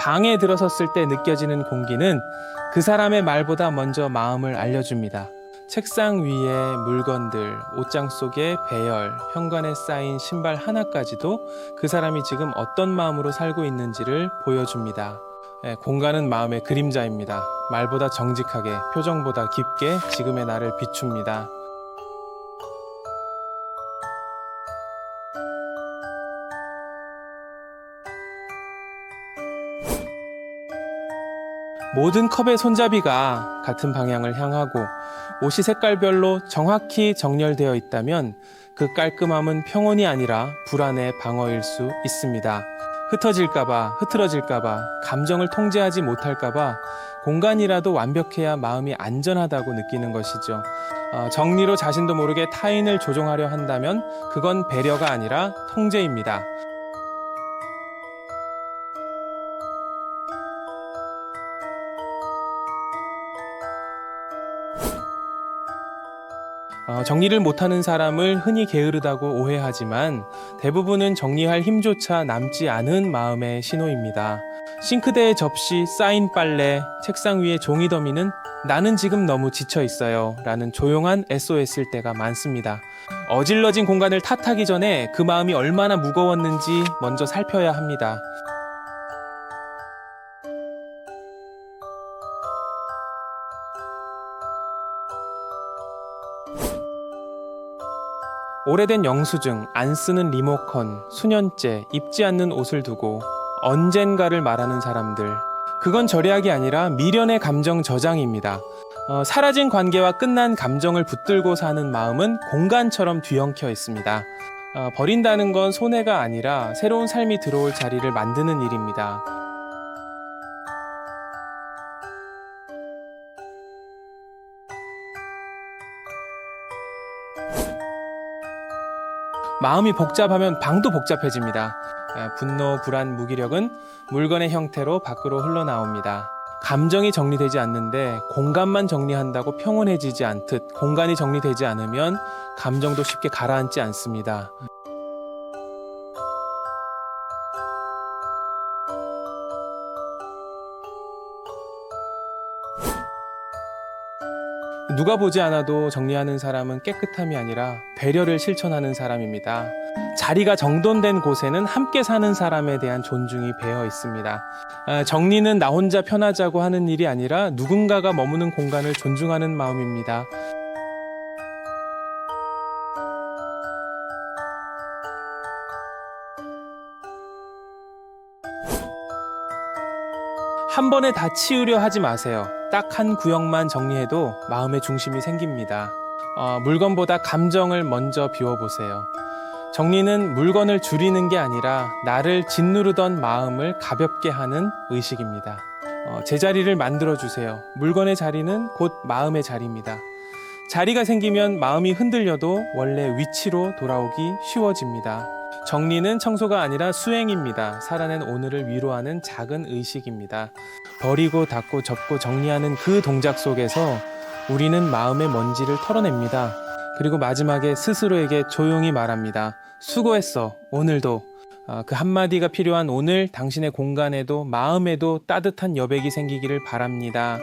방에 들어섰을 때 느껴지는 공기는 그 사람의 말보다 먼저 마음을 알려줍니다. 책상 위에 물건들, 옷장 속에 배열, 현관에 쌓인 신발 하나까지도 그 사람이 지금 어떤 마음으로 살고 있는지를 보여줍니다. 예, 공간은 마음의 그림자입니다. 말보다 정직하게, 표정보다 깊게 지금의 나를 비춥니다. 모든 컵의 손잡이가 같은 방향을 향하고 옷이 색깔별로 정확히 정렬되어 있다면 그 깔끔함은 평온이 아니라 불안의 방어일 수 있습니다. 흩어질까봐, 흐트러질까봐, 감정을 통제하지 못할까봐 공간이라도 완벽해야 마음이 안전하다고 느끼는 것이죠. 어, 정리로 자신도 모르게 타인을 조종하려 한다면 그건 배려가 아니라 통제입니다. 어, 정리를 못하는 사람을 흔히 게으르다고 오해하지만 대부분은 정리할 힘조차 남지 않은 마음의 신호입니다. 싱크대에 접시, 쌓인 빨래, 책상 위에 종이 더미는 나는 지금 너무 지쳐 있어요. 라는 조용한 SOS일 때가 많습니다. 어질러진 공간을 탓하기 전에 그 마음이 얼마나 무거웠는지 먼저 살펴야 합니다. 오래된 영수증, 안 쓰는 리모컨, 수년째 입지 않는 옷을 두고 언젠가를 말하는 사람들. 그건 절약이 아니라 미련의 감정 저장입니다. 어, 사라진 관계와 끝난 감정을 붙들고 사는 마음은 공간처럼 뒤엉켜 있습니다. 어, 버린다는 건 손해가 아니라 새로운 삶이 들어올 자리를 만드는 일입니다. 마음이 복잡하면 방도 복잡해집니다. 아, 분노, 불안, 무기력은 물건의 형태로 밖으로 흘러나옵니다. 감정이 정리되지 않는데 공간만 정리한다고 평온해지지 않듯 공간이 정리되지 않으면 감정도 쉽게 가라앉지 않습니다. 누가 보지 않아도 정리하는 사람은 깨끗함이 아니라 배려를 실천하는 사람입니다. 자리가 정돈된 곳에는 함께 사는 사람에 대한 존중이 배어 있습니다. 아, 정리는 나 혼자 편하자고 하는 일이 아니라 누군가가 머무는 공간을 존중하는 마음입니다. 한 번에 다 치우려 하지 마세요. 딱 한 구역만 정리해도 마음의 중심이 생깁니다. 어, 물건보다 감정을 먼저 비워보세요. 정리는 물건을 줄이는 게 아니라 나를 짓누르던 마음을 가볍게 하는 의식입니다. 어, 제자리를 만들어 주세요. 물건의 자리는 곧 마음의 자리입니다. 자리가 생기면 마음이 흔들려도 원래 위치로 돌아오기 쉬워집니다. 정리는 청소가 아니라 수행입니다. 살아낸 오늘을 위로하는 작은 의식입니다. 버리고 닫고 접고 정리하는 그 동작 속에서 우리는 마음의 먼지를 털어냅니다. 그리고 마지막에 스스로에게 조용히 말합니다. 수고했어. 오늘도. 아, 그 한마디가 필요한 오늘 당신의 공간에도 마음에도 따뜻한 여백이 생기기를 바랍니다.